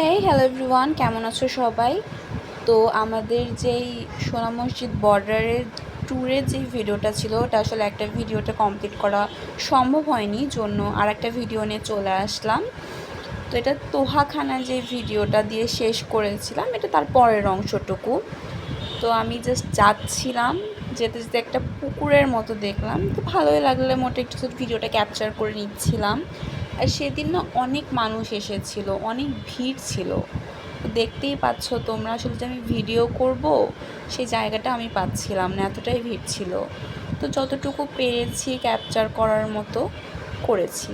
হ্যাঁ hello everyone কেমন আছো সবাই? তো আমাদের যেই সোনা মসজিদ বর্ডারের ট্যুরের যে ভিডিওটা ছিল, ওটা আসলে একটা ভিডিওটা কমপ্লিট করা সম্ভব হয়নি, জন্য আর একটা ভিডিও নিয়ে চলে আসলাম। তো এটা তোহাখানা যে ভিডিওটা দিয়ে শেষ করেছিলাম, এটা তার পরের অংশটুকু। তো আমি জাস্ট যাচ্ছিলাম, যেতে যেতে একটা পুকুরের মতো দেখলাম। তো ভালোই লাগলে, মোটে একটু ভিডিওটা ক্যাপচার করে নিচ্ছিলাম। সেদিন না অনেক মানুষ এসেছিল, অনেক ভিড় ছিল। দেখতেই পাচ্ছ তোমরা আসলে যে আমি ভিডিও করব, সেই জায়গাটা আমি পাচ্ছিলাম না, এতটাই ভিড় ছিল। তো যতটুকু পেরেছি ক্যাপচার করার মতো করেছি।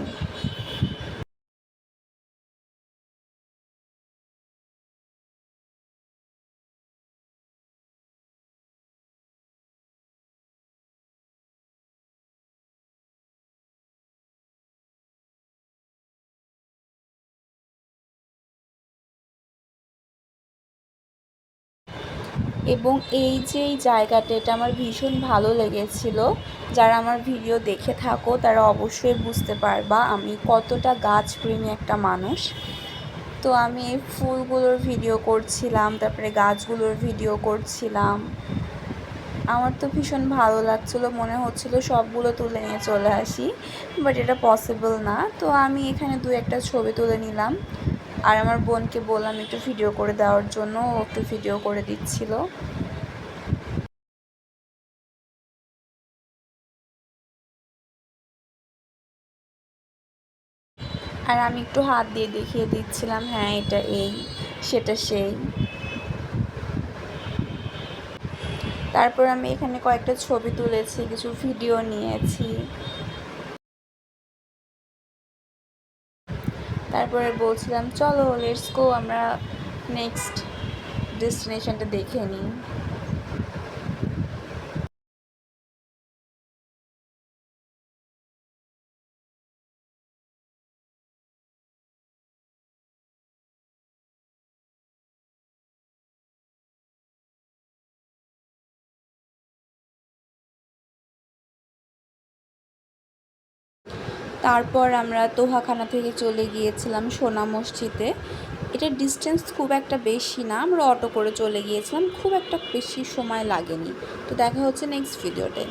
এবং এই যে এই জায়গাটা, এটা আমার ভীষণ ভালো লেগেছিল। যারা আমার ভিডিও দেখে থাকো, তারা অবশ্যই বুঝতে পারবা আমি কতটা গাছপ্রেমী একটা মানুষ। তো আমি ফুলগুলোর ভিডিও করছিলাম, তারপরে গাছগুলোর ভিডিও করছিলাম। আমার তো ভীষণ ভালো লাগছিল, মনে হচ্ছিল সবগুলো তুলে নিয়ে চলে আসি, বাট এটা পসিবল না। তো আমি এখানে দু একটা ছবি তুলে নিলাম। আর আমার বোনকে বললাম একটু ভিডিও করে দেওয়ার জন্য, ও একটু ভিডিও করে দিচ্ছিল। আর আমি একটু হাত দিয়ে দেখিয়ে দিচ্ছিলাম হ্যাঁ এটা এই, সেটা সেই। তারপর আমি এখানে কয়েকটা ছবি তুলেছি, কিছু ভিডিও নিয়েছি। তারপরে বলছিলাম চলো লেটস গো আমরা নেক্সট ডেস্টিনেশনটা দেখে নিই। তারপর আমরা তোহাখানা থেকে চলে গিয়েছিলাম সোনা মসজিদে। এটার ডিস্টেন্স খুব একটা বেশি না, আমরা অটো করে চলে গিয়েছিলাম, খুব একটা বেশি সময় লাগেনি। তো দেখা হচ্ছে নেক্সট ভিডিওতে